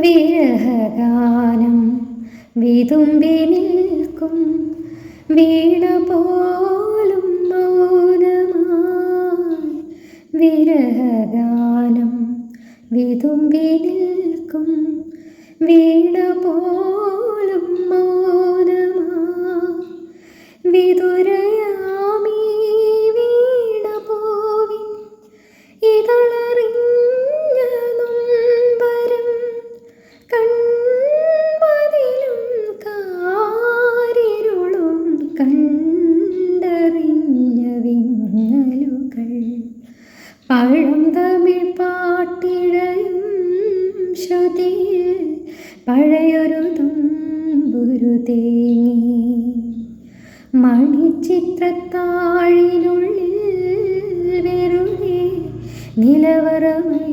വിരഹഗാനം വിതുമ്പി നിൽക്കും വീണ പോലും മൗനമായി. വിരഹഗാനം വിതുമ്പി നിൽക്കും വീണ പോലും മൗനമായി. വിതുരയാമീ വിങ്ങലുകൾ പഴം തമിഴ് പാട്ടിഴയും ശ്രുതിയിൽ പഴയൊരു തുമ്പുരു തേങ്ങി. മണിച്ചിത്രത്താഴിനുള്ളിൽ വെറുതെ നിലവറമേ